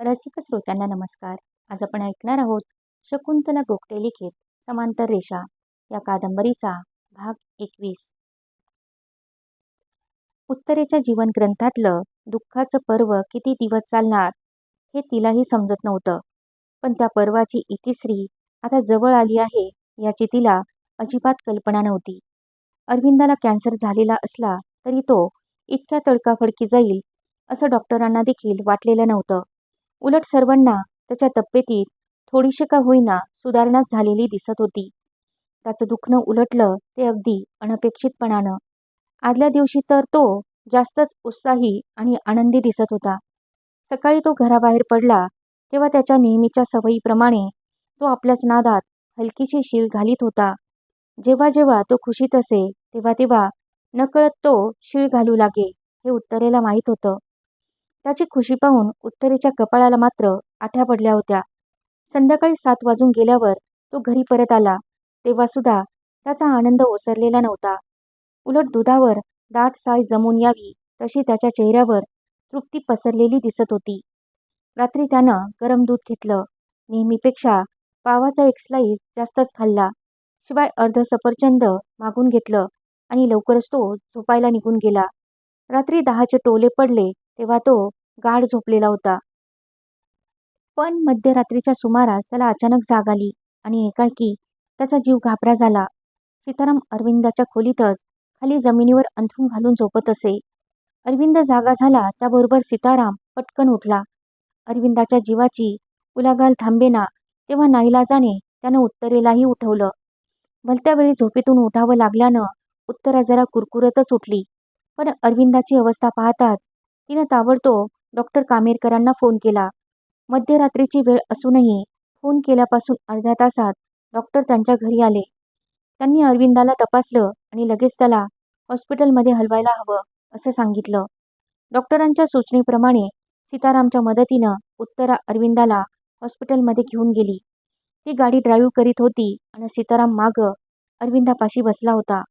रसिक श्रोत्यांना नमस्कार. आज आपण ऐकणार आहोत शकुंतला गोखटे लिखित समांतर रेषा या कादंबरीचा भाग एकवीस. उत्तरेच्या जीवन ग्रंथातलं दुःखाचं पर्व किती दिवस चालणार हे तिलाही समजत नव्हतं. पण त्या पर्वाची इतिश्री आता जवळ आली आहे याची तिला अजिबात कल्पना नव्हती. अरविंदाला कॅन्सर झालेला असला तरी तो इतक्या तडकाफडकी जाईल असं डॉक्टरांना देखील वाटलेलं नव्हतं. उलट सर्वांना त्याच्या तब्येतीत थोडीशी का होईना सुधारणाच झालेली दिसत होती. त्याचं दुखणं उलटलं ते अगदी अनपेक्षितपणानं. आदल्या दिवशी तर तो जास्तच उत्साही आणि आनंदी दिसत होता. सकाळी तो घराबाहेर पडला तेव्हा त्याच्या नेहमीच्या सवयीप्रमाणे तो आपल्याच नादात हलकीशी शील घालीत होता. जेव्हा जेव्हा तो खुशीत असे तेव्हा तेव्हा नकळत तो शीळ घालू लागे हे उत्तरेला माहीत होतं. त्याची खुशी पाहून उत्तरेच्या कपाळाला मात्र आठ्या पडल्या होत्या. संध्याकाळी सात वाजून गेल्यावर तो घरी परत आला. तेव्हा सुद्धा त्याचा आनंद ओसरलेला नव्हता. उलट दुधावर दाट साय जमून यावी तशी त्याच्या चेहऱ्यावर तृप्ती पसरलेली दिसत होती. रात्री त्यानं गरम दूध घेतलं. नेहमीपेक्षा पावाचा एक स्लाईस जास्तच खाल्ला. शिवाय अर्ध सफरचंद मागून घेतलं आणि लवकरच तो झोपायला निघून गेला. रात्री दहाचे टोले पडले तेव्हा तो गाढ झोपलेला होता. पण मध्यरात्रीच्या सुमारास त्याला अचानक जाग आली आणि एकाएकी त्याचा जीव घाबरा झाला. सीताराम अरविंदाच्या खोलीतच खाली जमिनीवर अंथरून घालून झोपत असे. अरविंद जागा झाला त्याबरोबर सीताराम पटकन उठला. अरविंदाच्या जीवाची उलागाल थांबेना तेव्हा नाईलाजाने त्यानं उत्तरेलाही उठवलं. भलत्या वेळी झोपेतून उठावं लागल्यानं उत्तरा जरा कुरकुरतच उठली. पण अरविंदाची अवस्था पाहताच तिनं ताबडतोब डॉक्टर कामेरकरांना फोन केला. मध्यरात्रीची वेळ असूनही फोन केल्यापासून अर्ध्या तासात डॉक्टर त्यांच्या घरी आले. त्यांनी अरविंदाला तपासलं आणि लगेच त्याला हॉस्पिटलमध्ये हलवायला हवं असं सांगितलं. डॉक्टरांच्या सूचनेप्रमाणे सीतारामच्या मदतीनं उत्तरा अरविंदाला हॉस्पिटलमध्ये घेऊन गेली. ती गाडी ड्राईव्ह करीत होती आणि सीताराम मागं अरविंदापाशी बसला होता.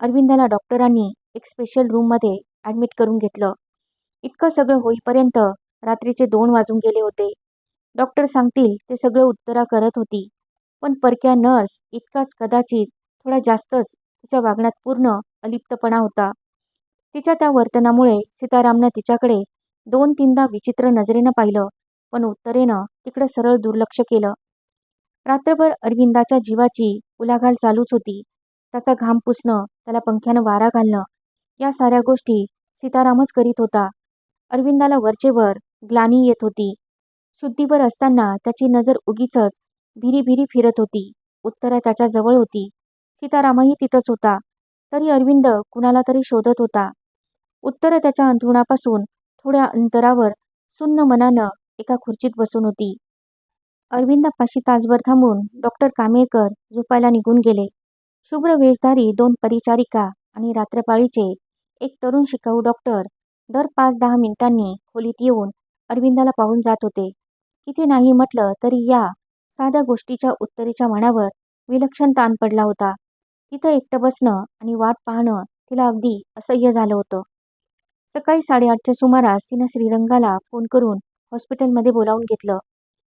अरविंदाला डॉक्टरांनी एक स्पेशल रूममध्ये ॲडमिट करून घेतलं. इतकं सगळं होईपर्यंत रात्रीचे दोन वाजून गेले होते. डॉक्टर सांगतील ते सगळं उत्तरा करत होती. पण परक्या नर्स इतकाच कदाचित थोडा जास्तच तिच्या वागण्यात पूर्ण अलिप्तपणा होता. तिच्या त्या वर्तनामुळे सीतारामनं तिच्याकडे दोन तीनदा विचित्र नजरेनं पाहिलं पण उत्तरेनं तिकडं सरळ दुर्लक्ष केलं. रात्रभर अरविंदाच्या जीवाची उलाघाल चालूच होती. त्याचा घाम पुसणं त्याला पंख्यानं वारा घालणं या साऱ्या गोष्टी सीतारामच करीत होता. अरविंदाला वरचेवर ग्लानी येत होती. शुद्धीवर असताना त्याची नजर उगीचच भिरी भिरी फिरत होती. उत्तरा त्याच्याजवळ होती. सीतारामही तिथंच होता. तरी अरविंद कुणाला तरी शोधत होता. उत्तर त्याच्या अंथरुणापासून थोड्या अंतरावर सुन्न मनानं एका खुर्चीत बसून होती. अरविंदापाशी तासभर थांबून डॉक्टर कामेळकर झोपायला निघून गेले. शुभ्र वेशधारी दोन परिचारिका आणि रात्रपाळीचे एक तरुण शिकाऊ डॉक्टर दर पाच दहा मिनिटांनी खोलीत येऊन अरविंदाला पाहून जात होते. किती नाही म्हटलं तरी या साध्या गोष्टीच्या उत्तरेच्या मनावर विलक्षण ताण पडला होता. तिथं एकटं बसणं आणि वाट पाहणं तिला अगदी असह्य झालं होतं. सकाळी साडेआठच्या सुमारास तिनं श्रीरंगाला फोन करून हॉस्पिटलमध्ये बोलावून घेतलं.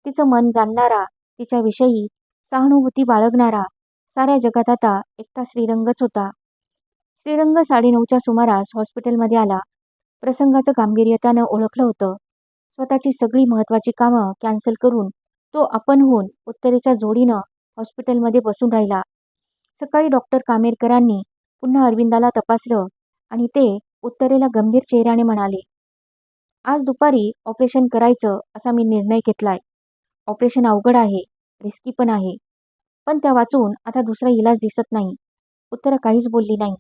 तिचं मन जाणणारा तिच्याविषयी सहानुभूती बाळगणारा साऱ्या जगात आता एकटा श्रीरंगच होता. श्रीरंग साडेनऊच्या सुमारास हॉस्पिटलमध्ये आला. प्रसंगाचं गांभीर्य त्यानं ओळखलं होतं. स्वतःची सगळी महत्त्वाची कामं कॅन्सल करून तो आपण होऊन उत्तरेच्या जोडीनं हॉस्पिटलमध्ये बसून राहिला. सकाळी डॉक्टर कामेरकरांनी पुन्हा अरविंदाला तपासलं आणि ते उत्तरेला गंभीर चेहऱ्याने म्हणाले आज दुपारी ऑपरेशन करायचं असा मी निर्णय घेतलाय. ऑपरेशन अवघड आहे रिस्की पण आहे. पण त्या वाचून आता दुसरा इलाज दिसत नाही. उत्तरा काहीच बोलली नाही.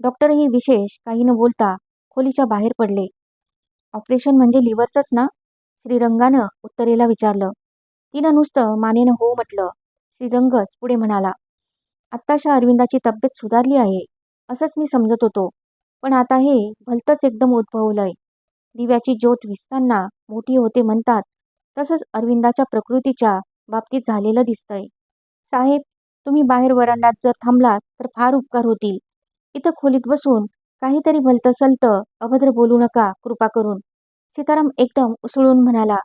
डॉक्टरही विशेष काही न बोलता खोलीच्या बाहेर पडले. ऑपरेशन म्हणजे लिव्हरचंच ना? श्रीरंगानं उत्तरेला विचारलं. तिनं नुसतं मानेनं हो म्हटलं. श्रीरंगच पुढे म्हणाला आत्ताशा अरविंदाची तब्येत सुधारली आहे असंच मी समजत होतो. पण आता हे भलतंच एकदम उद्भवलंय. दिव्याची ज्योत विसताना मोठी होते म्हणतात तसंच अरविंदाच्या प्रकृतीच्या बाबतीत झालेलं दिसतंय. साहेब तुम्ही बाहेर वरांडात जर थांबलात तर फार उपकार होतील. इथं खोलीत बसून काहीतरी भलतं सलतं अभद्र बोलू नका कृपा करून. सीताराम एकदम उसळून म्हणाला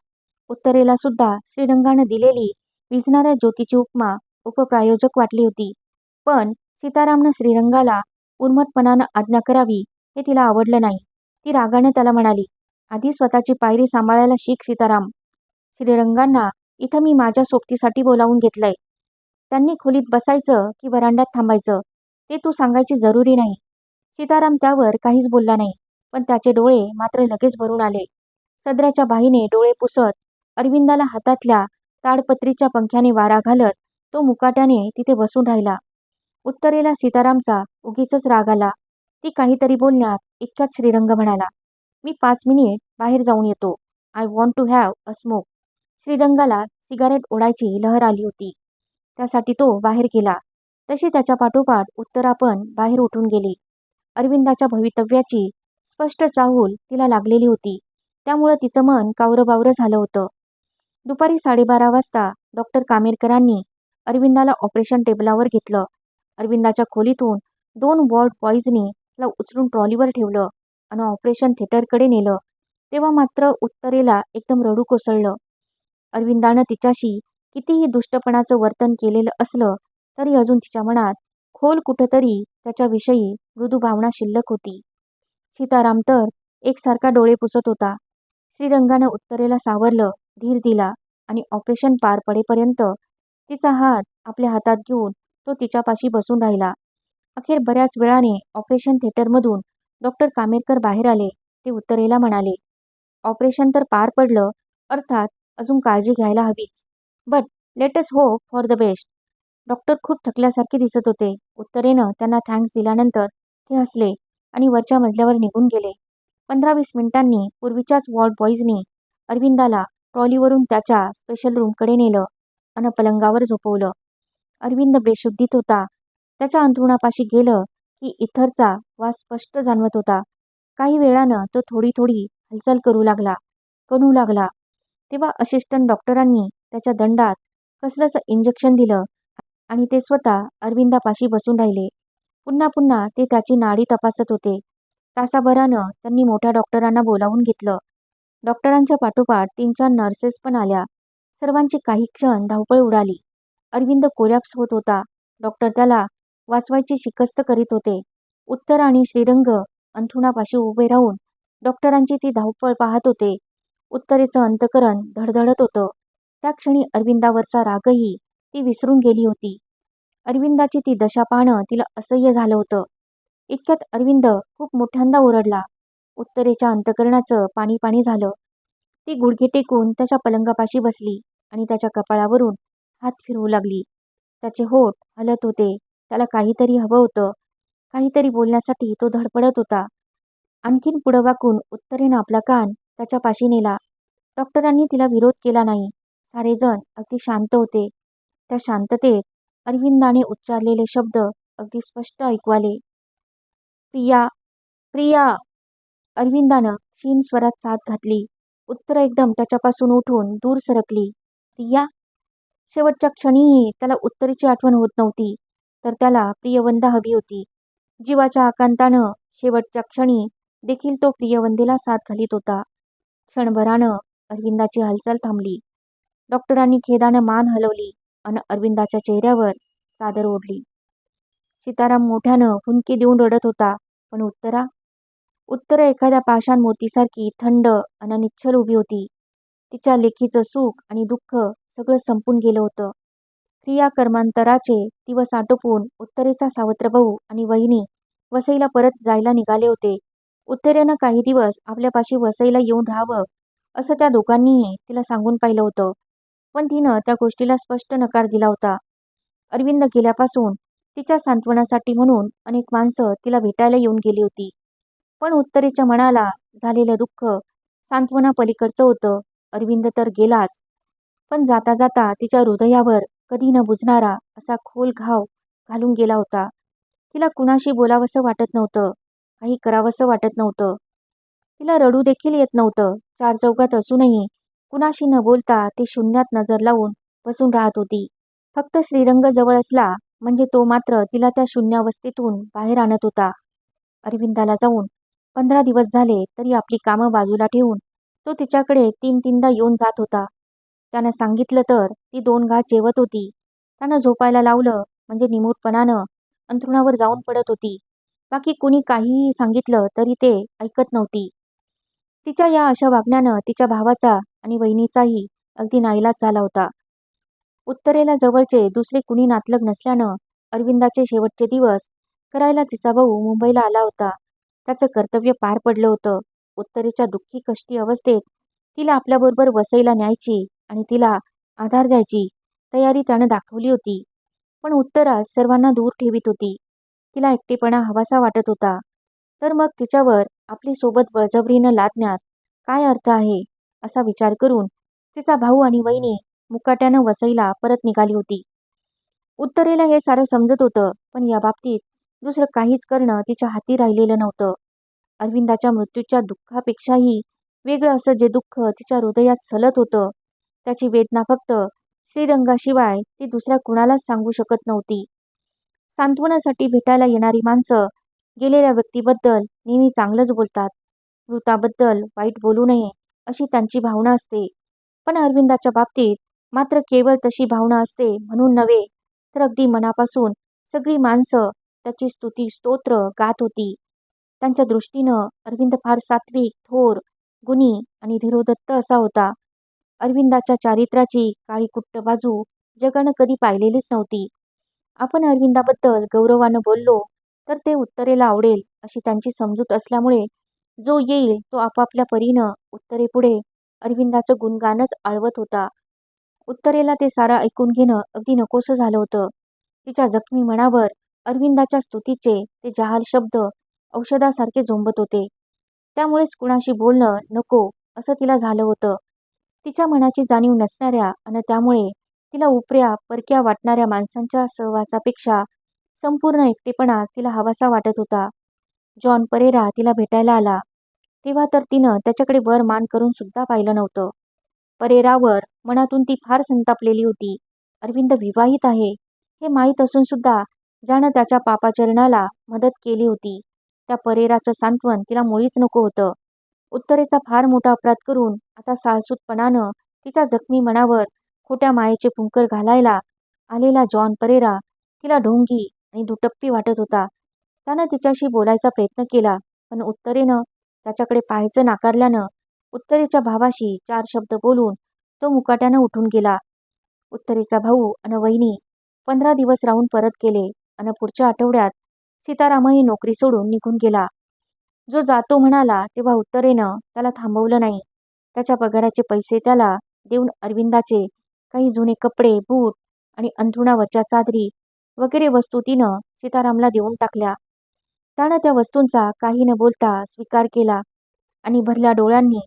उत्तरेला सुद्धा श्रीरंगानं दिलेली विजणाऱ्या ज्योतीची उपमा उपप्रायोजक वाटली होती. पण सीतारामनं श्रीरंगाला उर्मटपणानं आज्ञा करावी हे तिला आवडलं नाही. ती रागाने त्याला म्हणाली आधी स्वतःची पायरी सांभाळायला शिक सीताराम. श्रीरंगांना इथं मी माझ्या सोबतीसाठी बोलावून घेतलंय. त्यांनी खोलीत बसायचं की वरांड्यात थांबायचं ते तू सांगायची जरुरी नाही. सीताराम त्यावर काहीच बोलला नाही पण त्याचे डोळे मात्र लगेच भरून आले. सदऱ्याच्या बाईने डोळे पुसत अरविंदाला हातातल्या ताडपत्रीच्या पंख्याने वारा घालत तो मुकाट्याने तिथे बसून राहिला. उत्तरेला सीतारामचा उगीच राग आला. ती काहीतरी बोलण्यात इतक्यात श्रीरंग म्हणाला मी पाच मिनिट बाहेर जाऊन येतो. I want to have a smoke. श्रीरंगाला cigarette ओढायची लहर आली होती. त्यासाठी तो बाहेर गेला. तशी त्याच्या पाठोपाठ उत्तरा पण बाहेर उठून गेली. अरविंदाच्या भवितव्याची स्पष्ट चाहूल तिला लागलेली होती. त्यामुळं तिचं मन कावरबावरं झालं होतं. दुपारी साडेबारा वाजता डॉक्टर कामेरकरांनी अरविंदाला ऑपरेशन टेबलावर घेतलं. अरविंदाच्या खोलीतून दोन वॉर्ड बॉईजनी तिला उचलून ट्रॉलीवर ठेवलं आणि ऑपरेशन थिएटरकडे नेलं. तेव्हा मात्र उत्तरेला एकदम रडू कोसळलं. अरविंदानं तिच्याशी कितीही दुष्टपणाचं वर्तन केलेलं असलं तरी अजून तिच्या मनात खोल कुठंतरी त्याच्याविषयी मृदू भावना शिल्लक होती. सीताराम तर एकसारखा डोळे पुसत होता. श्रीरंगानं उत्तरेला सावरलं धीर दिला आणि ऑपरेशन पार पडेपर्यंत तिचा हात आपल्या हातात घेऊन तो तिच्यापाशी बसून राहिला. अखेर बऱ्याच वेळाने ऑपरेशन थिएटरमधून डॉक्टर कामेरकर बाहेर आले ते उत्तरेला म्हणाले ऑपरेशन तर पार पडलं अर्थात अजून काळजी घ्यायला हवीच. But let's hope for the best. Doctor खूप थकल्यासारखे दिसत होते. उत्तरेनं त्यांना थँक्स दिल्यानंतर ते हसले आणि वरच्या मजल्यावर निघून गेले. पंधरा वीस मिनिटांनी पूर्वीच्याच वॉर्ड बॉईजनी अरविंदाला ट्रॉलीवरून त्याच्या स्पेशल रूमकडे नेलं आणि पलंगावर झोपवलं. अरविंद बेशुद्धीत होता. त्याच्या अंथरुणापाशी गेलं की इथरचा वास स्पष्ट जाणवत होता. काही वेळानं तो थोडी थोडी हालचाल करू लागला कणू लागला. तेव्हा असिस्टंट डॉक्टरांनी त्याच्या दंडात कसलंसं इंजेक्शन दिलं आणि ते स्वतः अरविंदापाशी बसून राहिले. पुन्हा पुन्हा ते त्याची नाडी तपासत होते. तासाभरानं त्यांनी मोठ्या डॉक्टरांना बोलावून घेतलं. डॉक्टरांच्या पाठोपाठ तीन चार नर्सेस पण आल्या. सर्वांची काही क्षण धावपळ उडाली. अरविंद कोलॅप्स होत होता. डॉक्टर त्याला वाचवायची शिकस्त करीत होते. उत्तर आणि श्रीरंग अंथुणापाशी उभे राहून डॉक्टरांची ती धावपळ पाहत होते. उत्तरेचं अंतकरण धडधडत होतं. त्या क्षणी अरविंदावरचा रागही ती विसरून गेली होती. अरविंदाची ती दशा पाहणं तिला असह्य झालं होतं. इतक्यात अरविंद खूप मोठ्यांदा ओरडला. उत्तरेच्या अंतकरणाचं पाणी पाणी झालं. ती गुडघे टेकून त्याच्या पलंगापाशी बसली आणि त्याच्या कपाळावरून हात फिरवू लागली. त्याचे होठ हलत होते. त्याला काहीतरी हवं होतं. काहीतरी बोलण्यासाठी तो धडपडत होता. आणखीन पुढं वाकून उत्तरेनं आपला कान त्याच्यापाशी नेला. डॉक्टरांनी तिला विरोध केला नाही. सारेजण अगदी शांत होते. त्या शांततेत अरविंदाने उच्चारलेले शब्द अगदी स्पष्ट ऐकू आले प्रिया प्रिया. अरविंदानं क्षीण स्वरात साथ घातली. उत्तर एकदम त्याच्यापासून उठून दूर सरकली. प्रिया शेवटच्या क्षणीही त्याला उत्तरीची आठवण होत नव्हती तर त्याला प्रियवंदा हवी होती. जीवाच्या आकांतानं शेवटच्या क्षणी देखील तो प्रियवंदेला साथ घालीत होता. क्षणभरानं अरविंदाची हालचाल थांबली. डॉक्टरांनी खेदानं मान हलवली. आणि अरविंदाच्या चेहऱ्यावर चादर ओढली. सीताराम मोठ्यानं हुंकी देऊन रडत होता पण उत्तरा उत्तर एखाद्या पाषाण मूर्तीसारखी थंड आणि निच्छल उभी होती. तिच्या लेखीचं सुख आणि दुःख सगळं संपून गेलं होतं. क्रिया कर्मांतराचे दिवस आटोपून उत्तरेचा सावत्र भाऊ आणि वहिनी वसईला परत जायला निघाले होते. उत्तरेनं काही दिवस आपल्यापाशी वसईला येऊन राहावं असं त्या दोघांनीही तिला सांगून पाहिलं होतं. पण तिनं त्या गोष्टीला स्पष्ट नकार दिला होता. अरविंद गेल्यापासून तिच्या सांत्वनासाठी म्हणून अनेक माणसं तिला भेटायला येऊन गेली होती. पण उत्तरेच्या मनाला झालेलं दुःख सांत्वना पलीकडचं होतं. अरविंद तर गेलाच. पण जाता जाता तिच्या हृदयावर कधी न बुजणारा असा खोल घाव घालून गेला होता. तिला कुणाशी बोलावंसं वाटत नव्हतं. काही करावंसं वाटत नव्हतं. तिला रडू देखील येत नव्हतं. चार चौकात असूनही कुणाशी न बोलता ती शून्यात नजर लावून बसून राहत होती. फक्त श्रीरंग जवळ असला म्हणजे तो मात्र तिला त्या शून्यावस्थेतून बाहेर आणत होता. अरविंदाला जाऊन पंधरा दिवस झाले तरी आपली कामं बाजूला ठेवून तो तिच्याकडे तीन तीनदा येऊन जात होता. त्यानं सांगितलं तर ती दोन घास जेवत होती. त्यानं झोपायला लावलं म्हणजे निमूटपणानं अंथरुणावर जाऊन पडत होती. बाकी कुणी काहीही सांगितलं तरी ते ऐकत नव्हती. तिच्या या अशा वागण्यानं तिच्या भावाचा आणि वहिनीचाही अगदी नाईलाज झाला होता. उत्तरेला जवळचे दुसरे कुणी नातलग नसल्यानं अरविंदाचे शेवटचे दिवस करायला तिचा भाऊ मुंबईला आला होता. त्याचं कर्तव्य पार पडलं होतं. उत्तरेच्या दुःखी कष्टी अवस्थेत तिला आपल्याबरोबर वसईला न्यायची आणि तिला आधार द्यायची तयारी त्यानं दाखवली होती. पण उत्तरा सर्वांना दूर ठेवीत होती. तिला एकटेपणा हवासा वाटत होता. तर मग तिच्यावर आपली सोबत बळजबरीनं लादण्यात काय अर्थ आहे? असा विचार करून तिचा भाऊ आणि वहिनी मुकाट्यानं वसईला परत निघाली होती. उत्तरेला हे सारं समजत होतं पण या बाबतीत दुसरं काहीच करणं तिच्या हाती राहिलेलं नव्हतं. अरविंदाच्या मृत्यूच्या दुःखापेक्षाही वेगळं असं जे दुःख तिच्या हृदयात सलत होतं त्याची वेदना फक्त श्रीरंगाशिवाय ती दुसऱ्या कुणालाच सांगू शकत नव्हती. सांत्वनासाठी भेटायला येणारी माणसं गेलेल्या व्यक्तीबद्दल नेहमी चांगलंच बोलतात. मृताबद्दल वाईट बोलू नये अशी त्यांची भावना असते. पण अरविंदाच्या बाबतीत मात्र केवळ तशी भावना असते म्हणून नव्हे तर अगदी मनापासून सगळी माणसं त्याची स्तुती स्तोत्र गात होती. त्यांच्या दृष्टीनं अरविंद फार सात्विक थोर गुणी आणि धीरोदत्त असा होता. अरविंदाच्या चारित्र्याची काळी कुट्ट बाजू जगानं कधी पाहिलेलीच नव्हती. आपण अरविंदाबद्दल गौरवानं बोललो तर ते उत्तरेला आवडेल अशी त्यांची समजूत असल्यामुळे जो येईल तो आपापल्या परीनं उत्तरेपुढे अरविंदाचं गुणगानच आळवत होता. उत्तरेला ते सारं ऐकून घेणं अगदी नकोसं झालं होतं. तिच्या जखमी मनावर अरविंदाच्या स्तुतीचे ते जहाल शब्द औषधासारखे झोंबत होते. त्यामुळेच कुणाशी बोलणं नको असं तिला झालं होतं. तिच्या मनाची जाणीव नसणाऱ्या आणि त्यामुळे तिला उपऱ्या परक्या वाटणाऱ्या माणसांच्या सहवासापेक्षा संपूर्ण एकटेपणा तिला हवासा वाटत होता. जॉन परेरा तिला भेटायला आला. तेव्हा तर तिनं त्याच्याकडे वर मान करून सुद्धा पाहिलं नव्हतं. परेरावर मनातून ती फार संतापलेली होती. अरविंद विवाहित आहे हे माहीत असून सुद्धा ज्यानं त्याच्या पापाचरणाला मदत केली होती त्या परेराचं सांत्वन तिला मुळीच नको होतं. उत्तरेचा फार मोठा अपराध करून आता साळसूतपणानं तिच्या जखमी मनावर खोट्या मायेचे पुंकर घालायला आलेला जॉन परेरा तिला ढोंगी आणि दुटप्पी वाटत होता. त्यानं तिच्याशी बोलायचा प्रयत्न केला पण उत्तरेनं त्याच्याकडे पाहायचं नाकारल्यानं उत्तरेच्या भावाशी चार शब्द बोलून तो मुकाट्यानं उठून गेला. उत्तरेचा भाऊ अन वहिनी पंधरा दिवस राहून परत गेले अन पुढच्या आठवड्यात सीतारामही नोकरी सोडून निघून गेला. जो जातो म्हणाला तेव्हा उत्तरेनं त्याला थांबवलं नाही. त्याच्या पगाराचे पैसे त्याला देऊन अरविंदाचे काही जुने कपडे बूट आणि अंथरुणावरच्या चादरी वगैरे वस्तू तिनं सीतारामला देऊन टाकल्या. त्यानं त्या वस्तूंचा काही न बोलता स्वीकार केला आणि भरल्या डोळ्यांनी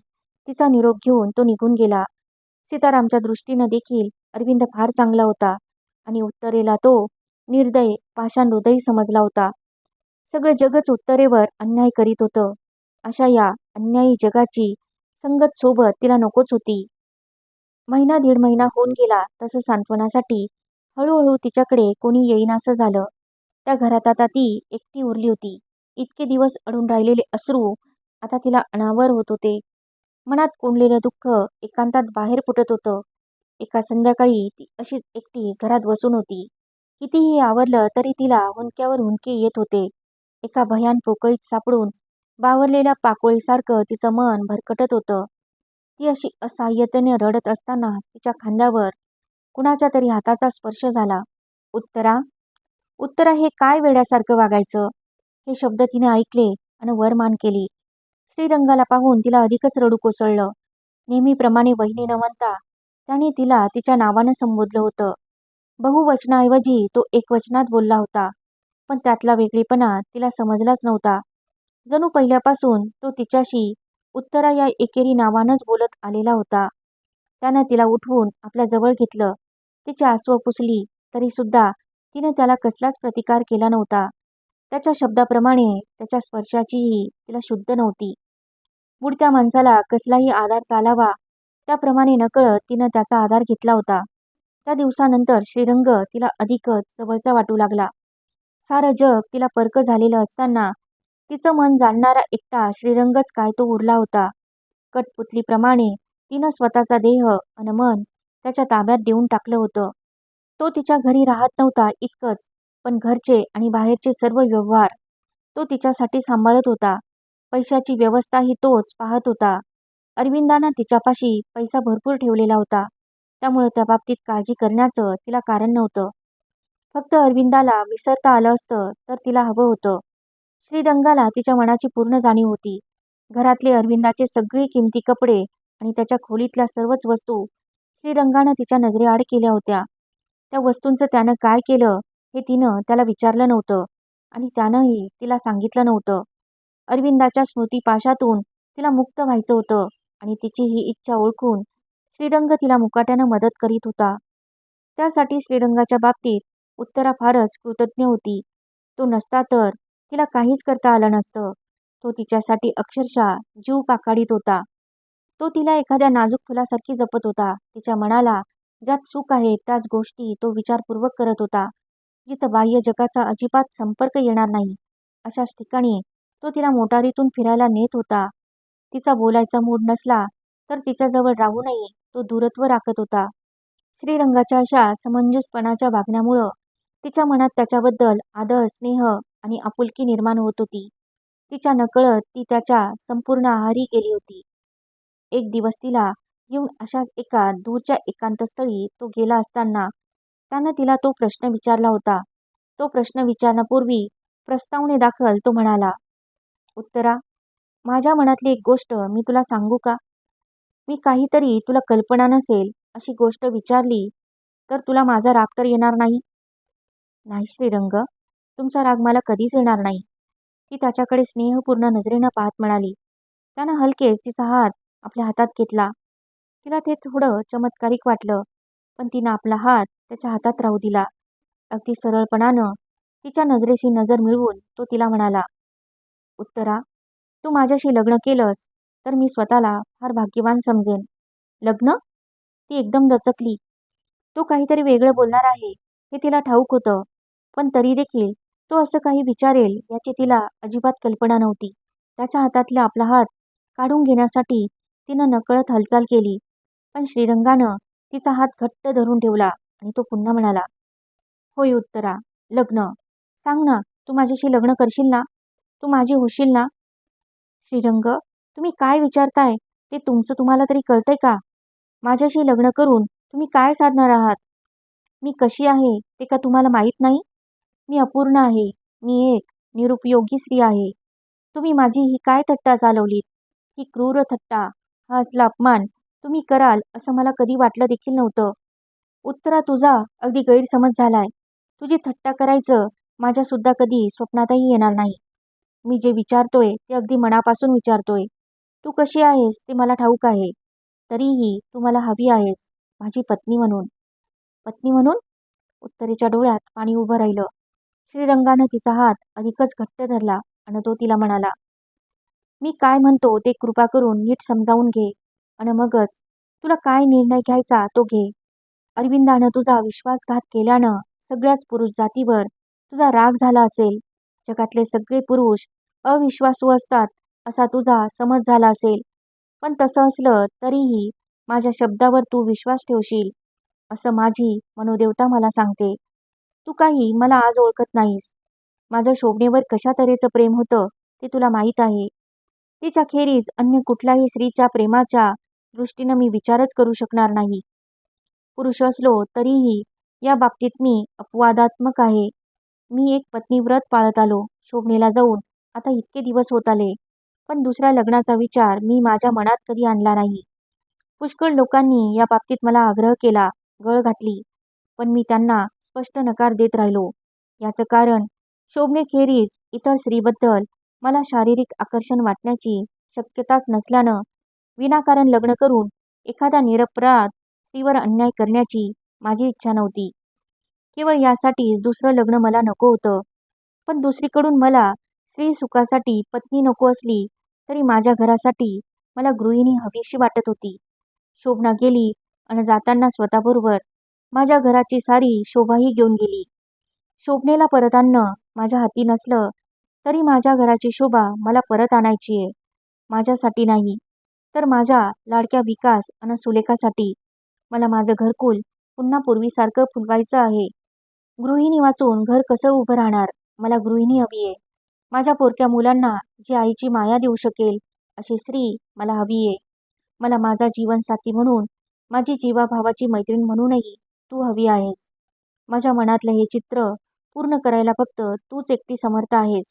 तिचा निरोप घेऊन तो निघून गेला. सीतारामच्या दृष्टीनं देखील अरविंद फार चांगला होता आणि उत्तरेला तो निर्दय पाषाण हृदय समजला होता. सगळं जगच उत्तरेवर अन्याय करीत होतं. अशा या अन्यायी जगाची संगत सोबत तिला नकोच होती. महिना दीड महिना होऊन गेला तसं सांत्वनासाठी हळूहळू तिच्याकडे कोणी येईनासं झालं. त्या घरात आता ती एकटी उरली होती. इतके दिवस अडून राहिलेले अश्रू आता तिला अनावर होत होते. मनात कोंडलेलं दुःख एकांतात बाहेर फुटत होतं. एका संध्याकाळी ती अशीच एकटी घरात बसून होती. कितीही आवरलं तरी तिला हुंक्यावर हुंके येत होते. एका भयान पोकळीत सापडून बावरलेल्या पाकोळीसारखं तिचं मन भरकटत होतं. ती अशी असहाय्यतेने रडत असताना तिच्या खांद्यावर कुणाच्या तरी हाताचा स्पर्श झाला. उत्तरा उत्तर हे काय वेड्यासारखं वागायचं? हे शब्द तिने ऐकले आणि वरमान केली. श्रीरंगाला पाहून तिला अधिकच रडू कोसळलं. नेहमीप्रमाणे वहिनी न म्हणता त्याने तिला तिच्या नावानं संबोधलं होतं. बहुवचनाऐवजी तो एकवचनात बोलला होता पण त्यातला वेगळेपणा तिला समजलाच नव्हता. जणू पहिल्यापासून तो तिच्याशी उत्तरा या एकेरी नावानंच बोलत आलेला होता. त्यानं तिला उठवून आपल्या जवळ घेतलं. तिची आसवं पुसली तरीसुद्धा तिने त्याला कसलाच प्रतिकार केला नव्हता. त्याच्या शब्दाप्रमाणे त्याच्या स्पर्शाचीही तिला शुद्ध नव्हती. बुडत्या माणसाला कसलाही आधार चालावा त्याप्रमाणे नकळत तिनं त्याचा आधार घेतला होता. त्या दिवसानंतर श्रीरंग तिला अधिकच जवळचा वाटू लागला. सारं जग तिला पर्क झालेलं असताना तिचं मन जाणणारा एकटा श्रीरंगच काय तो उरला होता. कटपुतलीप्रमाणे तिनं स्वतःचा देह अन मन त्याच्या ताब्यात देऊन टाकलं होतं. तो तिच्या घरी राहत नव्हता इतकंच पण घरचे आणि बाहेरचे सर्व व्यवहार तो तिच्यासाठी सांभाळत होता. पैशाची व्यवस्थाही तोच पाहत होता. अरविंदानं तिच्यापाशी पैसा भरपूर ठेवलेला होता. त्यामुळे त्या बाबतीत काळजी करण्याचं तिला कारण नव्हतं. फक्त अरविंदाला विसरता आलं असतं तर तिला हवं होतं. श्रीरंगाला तिच्या मनाची पूर्ण जाणीव होती. घरातले अरविंदाचे सगळे किमती कपडे आणि त्याच्या खोलीतल्या सर्वच वस्तू श्रीरंगानं तिच्या नजरेआड केल्या होत्या. त्या वस्तूंचं त्यानं काय केलं हे तिनं त्याला विचारलं नव्हतं आणि त्यानंही तिला सांगितलं नव्हतं. अरविंदाच्या स्मृतीपाशातून तिला मुक्त व्हायचं होतं आणि तिची ही इच्छा ओळखून श्रीरंग तिला मुकाट्यानं मदत करीत होता. त्यासाठी श्रीरंगाच्या बाबतीत उत्तरा फारच कृतज्ञ होती. तो नसता तर तिला काहीच करता आलं नसतं. तो तिच्यासाठी अक्षरशः जीव पाकाडीत होता. तो तिला एखाद्या नाजूक फुलासारखी जपत होता. तिच्या मनाला ज्यात सुख आहे त्याच गोष्टी तो विचारपूर्वक करत होता. जिथं बाह्य जगाचा अजिबात संपर्क येणार नाही. अशाच ठिकाणी तो तिला मोटारीतून फिरायला नेत होता. तिचा बोलायचा मूड नसला तर तिच्याजवळ राहूनही तो दूरत्व राखत होता. श्रीरंगाच्या अशा समंजसपणाच्या वागण्यामुळं तिच्या मनात त्याच्याबद्दल आदर स्नेह आणि आपुलकी निर्माण होत होती. तिच्या नकळत ती त्याच्या संपूर्ण आहारी गेली होती. एक दिवस तिला येऊन अशाच एका दूरच्या एकांतस्थळी तो गेला असताना त्यानं तिला तो प्रश्न विचारला होता. तो प्रश्न विचारण्यापूर्वी प्रस्तावने दाखल तो म्हणाला उत्तरा माझ्या मनातली एक गोष्ट मी तुला सांगू का? मी काहीतरी तुला कल्पना नसेल अशी गोष्ट विचारली तर तुला माझा राग तर येणार नाही? नाही श्रीरंग तुमचा राग मला कधीच येणार नाही. ती त्याच्याकडे स्नेहपूर्ण नजरेनं पाहत म्हणाली. त्यानं हलकेच तिचा हात आपल्या हातात घेतला. तिला ते थोडं चमत्कारिक वाटलं पण तिनं आपला हात त्याच्या हातात राहू दिला. अगदी सरळपणानं तिच्या नजरेशी नजर मिळवून तो तिला म्हणाला उत्तरा तू माझ्याशी लग्न केलंस तर मी स्वतःला फार भाग्यवान समजेन. लग्न? ती एकदम दचकली. तो काहीतरी वेगळं बोलणार आहे हे तिला ठाऊक होतं पण तरी देखील तो असं काही विचारेल याची तिला अजिबात कल्पना नव्हती. त्याच्या हातातला आपला हात काढून घेण्यासाठी तिनं नकळत हालचाल केली. पण श्रीरंगानं तिचा हात घट्ट धरून ठेवला आणि तो पुन्हा म्हणाला होय उत्तरा लग्न. सांग ना तू माझ्याशी लग्न करशील ना? तू माझी होशील ना? श्रीरंग तुम्ही काय विचारताय? ते तुमचं तुम्हाला तरी कळतंय का? माझ्याशी लग्न करून तुम्ही काय साधणार आहात? मी कशी आहे ते का तुम्हाला माहीत नाही? मी अपूर्ण आहे मी एक निरुपयोगी स्त्री आहे. तुम्ही माझी ही काय थट्टा चालवलीत? ही क्रूर थट्टा हा असला अपमान तुम्ही कराल असं मला कधी वाटलं देखील नव्हतं. उत्तरा तुझा अगदी गैरसमज झालाय. तुझी थट्टा करायचं माझ्यासुद्धा कधी स्वप्नातही येणार नाही. मी जे विचारतोय ते अगदी मनापासून विचारतोय. तू कशी आहेस ते मला ठाऊक आहे. तरीही तू मला हवी आहेस माझी पत्नी म्हणून. पत्नी म्हणून? उत्तरेच्या डोळ्यात पाणी उभं राहिलं. श्रीरंगानं तिचा हात अधिकच घट्ट धरला आणि तो तिला म्हणाला मी काय म्हणतो ते कृपा करून नीट समजावून घे. आणि मगच तुला काय निर्णय घ्यायचा तो घे. अरविंदानं तुझा विश्वासघात केल्यानं सगळ्याच पुरुष जातीवर तुझा राग झाला असेल. जगातले सगळे पुरुष अविश्वासू असतात असा तुझा समज झाला असेल. पण तसं असलं तरीही माझ्या शब्दावर तू विश्वास ठेवशील असं माझी मनोदेवता मला सांगते. तू काही मला आज ओळखत नाहीस. माझं शोभनेवर कशा तऱ्हेचं प्रेम होतं ते तुला माहीत आहे. तिच्या खेरीज अन्य कुठल्याही स्त्रीच्या प्रेमाच्या दृष्टीनं मी विचारच करू शकणार नाही. पुरुष असलो तरीही या बाबतीत मी अपवादात्मक आहे. मी एक पत्नीव्रत पाळत आलो शोभनेला जाऊन. आता इतके दिवस होत आले. पण दुसऱ्या लग्नाचा विचार मी माझ्या मनात कधी आणला नाही. पुष्कळ लोकांनी या बाबतीत मला आग्रह केला गळ घातली. पण मी त्यांना स्पष्ट नकार देत राहिलो. याचं कारण शोभनेखेरीज इतर स्त्रीबद्दल मला शारीरिक आकर्षण वाटण्याची शक्यताच नसल्यानं विनाकारण लग्न करून एखाद्या निरपराध स्त्रीवर अन्याय करण्याची माझी इच्छा नव्हती. केवळ यासाठीच दुसरं लग्न मला नको होतं. पण दुसरीकडून मला स्त्री सुखासाठी पत्नी नको असली तरी माझ्या घरासाठी मला गृहिणी हवीशी वाटत होती. शोभना गेली आणि जाताना स्वतःबरोबर माझ्या घराची सारी शोभाही घेऊन गेली. शोभनेला परत आणणं माझ्या हाती नसलं तरी माझ्या घराची शोभा मला परत आणायची आहे माझ्यासाठी नाही. तर माझ्या लाडक्या विकास आणि सुलेखासाठी मला माझं घरकुल पुन्हा पूर्वीसारखं फुलवायचं आहे. गृहिणी वाचून घर कसं उभं राहणार? मला गृहिणी हवी आहे. माझ्या पोरक्या मुलांना जी आईची माया देऊ शकेल अशी स्त्री मला हवी आहे. मला माझा जीवनसाथी म्हणून माझी जीवाभावाची मैत्रीण म्हणूनही तू हवी आहेस. माझ्या मनातलं हे चित्र पूर्ण करायला फक्त तूच एकटी समर्थ आहेस.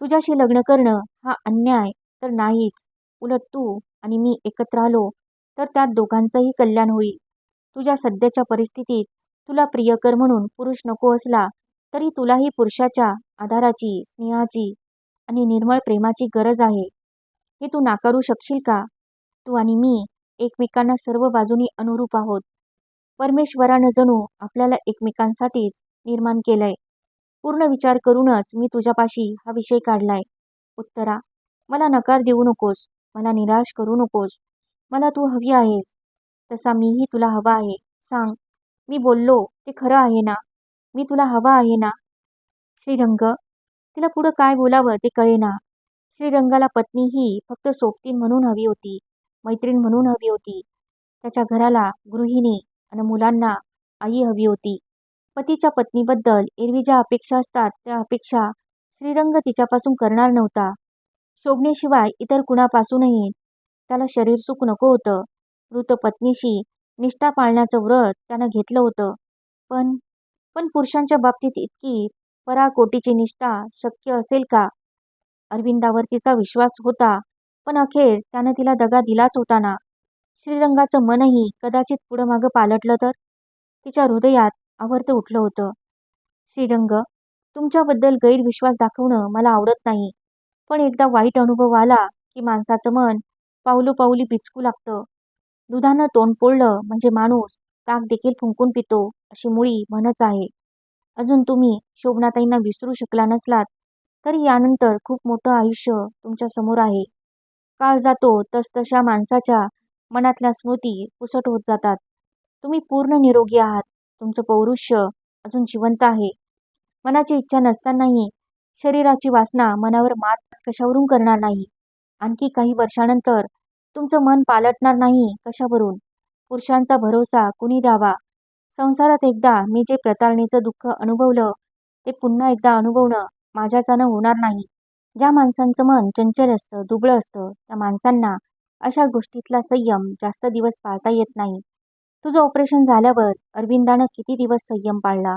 तुझ्याशी लग्न करणं हा अन्याय तर नाहीच. उलट तू आणि मी एकत्र आलो तर त्यात दोघांचंही कल्याण होईल. तुझ्या सध्याच्या परिस्थितीत तुला प्रियकर म्हणून पुरुष नको असला तरी तुलाही पुरुषाच्या आधाराची स्नेहाची आणि निर्मळ प्रेमाची गरज आहे. हे तू नाकारू शकशील का? तू आणि मी एकमेकांना सर्व बाजूनी अनुरूप आहोत. परमेश्वरानं जणू आपल्याला एकमेकांसाठीच निर्माण केलंय. पूर्ण विचार करूनच मी तुझ्यापाशी हा विषय काढलाय. उत्तरा मला नकार देऊ नकोस. मला निराश करू नकोस. मला तू हवी आहेस. तसा मीही तुला हवा आहे. सांग. मी बोललो ते खरं आहे ना? मी तुला हवा आहे ना? श्रीरंग तिला पुढं काय बोलावं ते कळेना श्रीरंगाला पत्नी ही फक्त सोबतीन म्हणून हवी होती. मैत्रीण म्हणून हवी होती. त्याच्या घराला गृहिणी आणि मुलांना आई हवी होती. पतीच्या पत्नीबद्दल एरवी ज्या अपेक्षा असतात त्या अपेक्षा श्रीरंग तिच्यापासून करणार नव्हता. शोभनेशिवाय इतर कुणापासूनही त्याला शरीर सुख नको होतं. मृत पत्नीशी निष्ठा पाळण्याचं व्रत त्यानं घेतलं होतं. पण पण पुरुषांच्या बाबतीत इतकी पराकोटीची निष्ठा शक्य असेल का? अरविंदावर तिचा विश्वास होता पण अखेर त्यानं तिला दगा दिलाच होता ना. श्रीरंगाचं मनही कदाचित पुढं मागं पालटलं तर? तिच्या हृदयात आवर्त उठलं होतं. श्रीरंग तुमच्याबद्दल गैरविश्वास दाखवणं मला आवडत नाही. पण एकदा वाईट अनुभव आला की माणसाचं मन पावलोपावली पिचकू लागतं. दुधानं तोंड पोळलं म्हणजे माणूस ताक देखील फुंकून पितो अशी मुळी म्हणच आहे. अजून तुम्ही शोभनाताईंना विसरू शकला नसलात तरी यानंतर खूप मोठं आयुष्य तुमच्यासमोर आहे. काळ जातो तसतशा माणसाच्या मनातल्या स्मृती पुसट होत जातात. तुम्ही पूर्ण निरोगी आहात. तुमचं पौरुष्य अजून जिवंत आहे. मनाची इच्छा नसतानाही शरीराची वासना मनावर मात कशावरून करणार नाही? आणखी काही वर्षानंतर तुमचं मन पालटणार नाही कशावरून? पुरुषांचा भरोसा कुणी द्यावा? संसारात एकदा मी जे प्रतारणेचं दुःख अनुभवलं ते पुन्हा एकदा अनुभवणं माझ्याच्यानं होणार नाही. ज्या माणसांचं मन चंचल असतं दुबळं असतं त्या माणसांना अशा गोष्टीतला संयम जास्त दिवस पाळता येत नाही. तुझं ऑपरेशन झाल्यावर अरविंदानं किती दिवस संयम पाळला?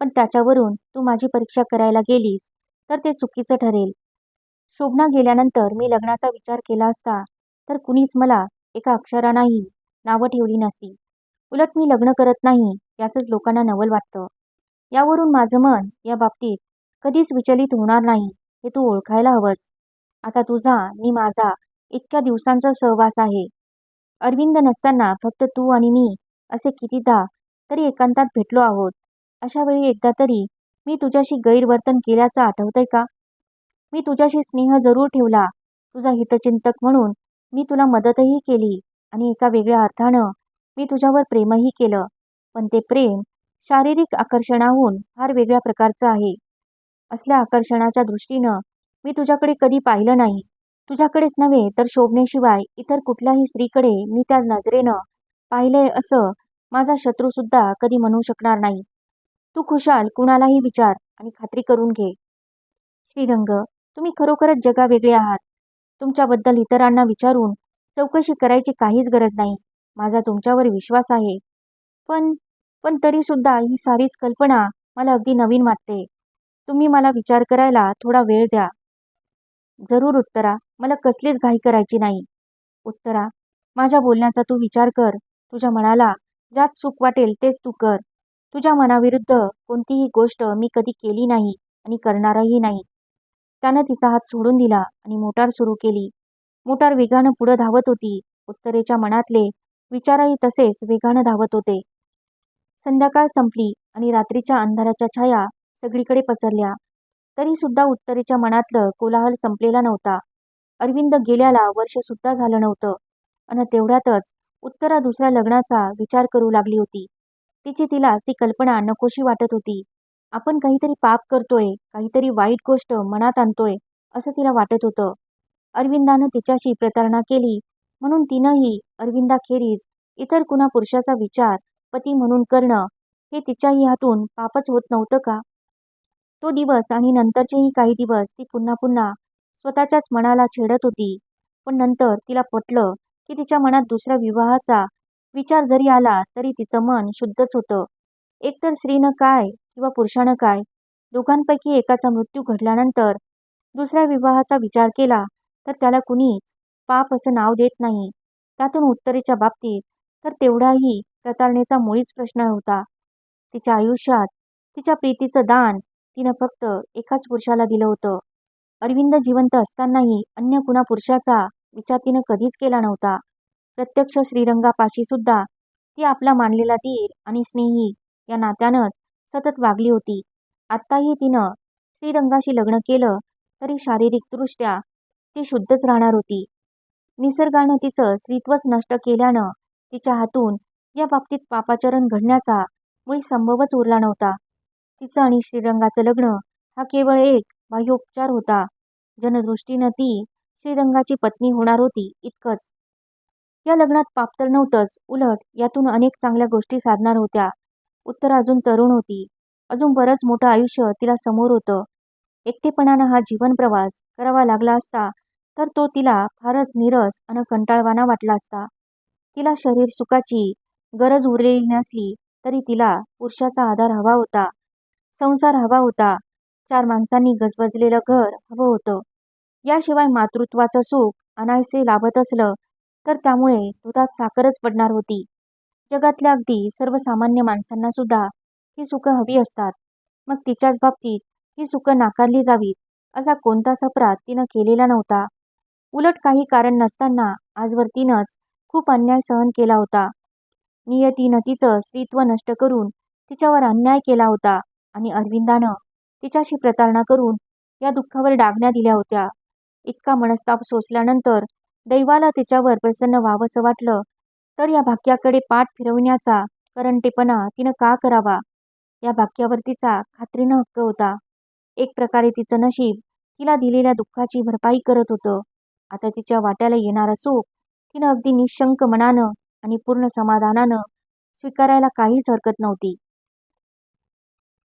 पण त्याच्यावरून तू माझी परीक्षा करायला गेलीस तर ते चुकीचं ठरेल. शोभना गेल्यानंतर मी लग्नाचा विचार केला असता तर कुणीच मला एका अक्षरानाही नावं ठेवली नसती. उलट मी लग्न करत नाही याचंच लोकांना नवल वाटतं. यावरून माझं मन या बाबतीत कधीच विचलित होणार नाही हे तू ओळखायला हवंस. आता तुझा मी माझा इतक्या दिवसांचा सहवास आहे. अरविंद नसताना फक्त तू आणि मी असे कितीदा तरी एकांतात भेटलो आहोत. अशा वेळी एकदा तरी मी तुझ्याशी गैरवर्तन केल्याचं आठवतंय का? मी तुझ्याशी स्नेह जरूर ठेवला. तुझा हितचिंतक म्हणून मी तुला मदतही केली आणि एका वेगळ्या अर्थानं मी तुझ्यावर प्रेमही केलं. पण ते प्रेम शारीरिक आकर्षणाहून फार वेगळ्या प्रकारचं आहे. असल्या आकर्षणाच्या दृष्टीनं मी तुझ्याकडे कधी पाहिलं नाही. तुझ्याकडेच नव्हे तर शोभनेशिवाय इतर कुठल्याही स्त्रीकडे मी त्या नजरेनं पाहिलंय असं माझा शत्रूसुद्धा कधी म्हणू शकणार नाही. तू खुशाल कुणालाही विचार आणि खात्री करून घे. श्रीरंग तुम्ही खरोखरच जगावेगळे आहात. तुमच्याबद्दल इतरांना विचारून चौकशी करायची काहीच गरज नाही. माझा तुमच्यावर विश्वास आहे. पण पण तरीसुद्धा ही सारीच कल्पना मला अगदी नवीन वाटते. तुम्ही मला विचार करायला थोडा वेळ द्या. जरूर उत्तरा मला कसलीच घाई करायची नाही. उत्तरा माझ्या बोलण्याचा तू विचार कर. तुझ्या मनाला ज्यात सुख वाटेल तेच तू कर. तुझ्या मनाविरुद्ध कोणतीही गोष्ट मी कधी केली नाही आणि करणारही नाही. त्यानं तिचा हात सोडून दिला आणि मोटार सुरू केली. मोटार वेगानं पुढं धावत होती. उत्तरेच्या मनातले विचारही तसेच वेगानं धावत होते. संध्याकाळ संपली आणि रात्रीच्या अंधाराच्या छाया सगळीकडे पसरल्या. तरी सुद्धा उत्तरेच्या मनातलं कोलाहल संपलेला नव्हता. अरविंद गेल्याला वर्षसुद्धा झालं नव्हतं. आणि तेवढ्यातच उत्तरा दुसऱ्या लग्नाचा विचार करू लागली होती. तिची तिला ती कल्पना नकोशी वाटत होती. आपण काहीतरी पाप करतोय काहीतरी वाईट गोष्ट मनात आणतोय असं तिला वाटत होतं. अरविंदानं तिच्याशी प्रतारणा केली म्हणून तिनंही अरविंदाखेरीज इतर कुणा पुरुषाचा विचार पती म्हणून करणं हे तिच्याही हातून पापच होत नव्हतं का? तो दिवस आणि नंतरचेही काही दिवस ती पुन्हा पुन्हा स्वतःच्याच मनाला छेडत होती. पण नंतर तिला पटलं की तिच्या मनात दुसऱ्या विवाहाचा विचार जरी आला तरी तिचं मन शुद्धच होतं. एकतर स्त्रीनं काय किंवा पुरुषानं काय दोघांपैकी एकाचा मृत्यू घडल्यानंतर दुसऱ्या विवाहाचा विचार केला तर त्याला कुणीच पाप असं नाव देत नाही. त्यातून उत्तरेच्या बाबतीत तर तेवढाही प्रतारणेचा मुळीच प्रश्न नव्हता. तिच्या आयुष्यात तिच्या प्रीतीचं दान तिनं फक्त एकाच पुरुषाला दिलं होतं. अरविंद जिवंत असतानाही अन्य कुणा पुरुषाचा विचार तिनं कधीच केला नव्हता. प्रत्यक्ष श्रीरंगापाशी सुद्धा ती आपला मानलेला धीर आणि स्नेही या नात्यानंच सतत वागली होती. आत्ताही तिनं श्रीरंगाशी लग्न केलं तरी शारीरिकदृष्ट्या ती शुद्धच राहणार होती. निसर्गानं तिचं स्त्रीत्वच नष्ट केल्यानं तिच्या हातून या बाबतीत पापाचरण घडण्याचा मुळी संभवच उरला नव्हता. तिचं आणि श्रीरंगाचं लग्न हा केवळ एक बाह्योपचार होता. जनदृष्टीनं ती श्रीरंगाची पत्नी होणार होती इतकंच. या लग्नात पाप तर नव्हतंच उलट यातून अनेक चांगल्या गोष्टी साधणार होत्या. उत्तर अजून तरुण होती. अजून बरंच मोठं आयुष्य तिला समोर होतं. एकटेपणानं हा जीवन प्रवास करावा लागला असता तर तो तिला फारच निरस आणि कंटाळवाना वाटला असता. तिला शरीर सुखाची गरज उरलेली नसली तरी तिला पुरुषाचा आधार हवा होता. संसार हवा होता. चार माणसांनी गजबजलेलं घर हवं होतं. याशिवाय मातृत्वाचं सुख अनायसे लाभत असलं तर त्यामुळे दुधात साखरच पडणार होती. जगातल्या अगदी सर्वसामान्य माणसांना सुद्धा ही सुखं हवी असतात. मग तिच्याच बाबतीत ही सुखं नाकारली जावीत असा कोणताच अपराध तिनं केलेला नव्हता. उलट काही कारण नसताना आजवर तिनंच खूप अन्याय सहन केला होता. नियतीनं तिचं स्त्रीत्व नष्ट करून तिच्यावर अन्याय केला होता आणि अरविंदानं तिच्याशी प्रतारणा करून या दुःखावर डागण्या दिल्या होत्या. इतका मनस्ताप सोसल्यानंतर दैवाला तिच्यावर प्रसन्न व्हावंसं वाटलं. तर या भाग्याकडे पाठ फिरवण्याचा करंटेपणा तिनं का करावा? या भाग्यावर तिचा खात्रीनं हक्क होता. एक प्रकारे तिचं नशीब तिला दिलेल्या दुःखाची भरपाई करत होतं. आता तिच्या वाट्याला येणारं सुख तिनं अगदी निशंक मनानं आणि पूर्ण समाधानानं स्वीकारायला काहीच हरकत नव्हती.